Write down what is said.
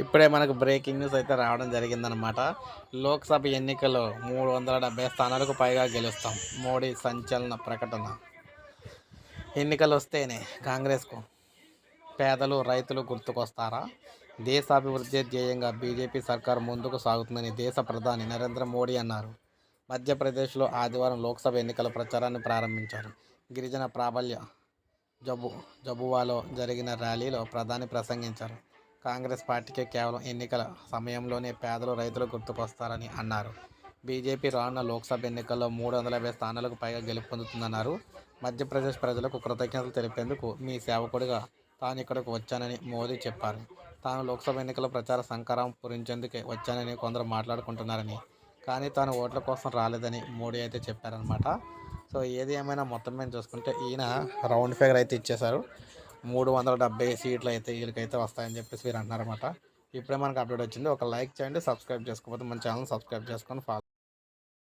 ఇప్పుడే మనకు breaking news అయితే రావడం జరిగిందనమాట లోక్సభ ఎన్నికల్లో మూడు వందల డెబ్బై స్థానాలకు పైగా గెలుస్తాం. మోడీ సంచలన ప్రకటన. ఎన్నికలు వస్తేనే కాంగ్రెస్కు పేదలు రైతులు గుర్తుకొస్తారా? దేశాభివృద్ధి ధ్యేయంగా బీజేపీ సర్కారు ముందుకు సాగుతుందని దేశ ప్రధాని నరేంద్ర మోడీ అన్నారు. మధ్యప్రదేశ్లో ఆదివారం లోక్సభ ఎన్నికల ప్రచారాన్ని ప్రారంభించారు. గిరిజన ప్రాబల్య జబు జబువాలో జరిగిన ర్యాలీలో ప్రధాని ప్రసంగించారు. కాంగ్రెస్ పార్టీకే కేవలం ఎన్నికల సమయంలోనే పేదలు రైతులు గుర్తుకొస్తారని అన్నారు. బీజేపీ రానున్న లోక్సభ ఎన్నికల్లో మూడు వందల యాభై స్థానాలకు పైగా గెలుపొందుతుందన్నారు మధ్యప్రదేశ్ ప్రజలకు కృతజ్ఞతలు తెలిపేందుకు మీ సేవకుడిగా తాను ఇక్కడకు వచ్చానని మోదీ చెప్పారు. తాను లోక్సభ ఎన్నికల ప్రచార సంకారం పూరించేందుకే వచ్చానని కొందరు మాట్లాడుకుంటున్నారని. కానీ తాను ఓట్ల కోసం రాలేదని మోడీ అయితే చెప్పారనమాట సో ఏది ఏమైనా మొత్తం మీద చూసుకుంటే ఈయన రౌండ్ ఫిగర్ అయితే ఇచ్చేశారు. మూడు వందల డెబ్బై సీట్లు అయితే వీళ్ళకైతే వస్తాయని చెప్పేసి వీరు అంటున్నారన్నమాట ఇప్పుడే మనకు అప్డేట్ వచ్చింది. ఒక లైక్ చేయండి సబ్స్క్రైబ్ చేసుకోకపోతే మన ఛానల్ సబ్స్క్రైబ్ చేసుకొని ఫాలో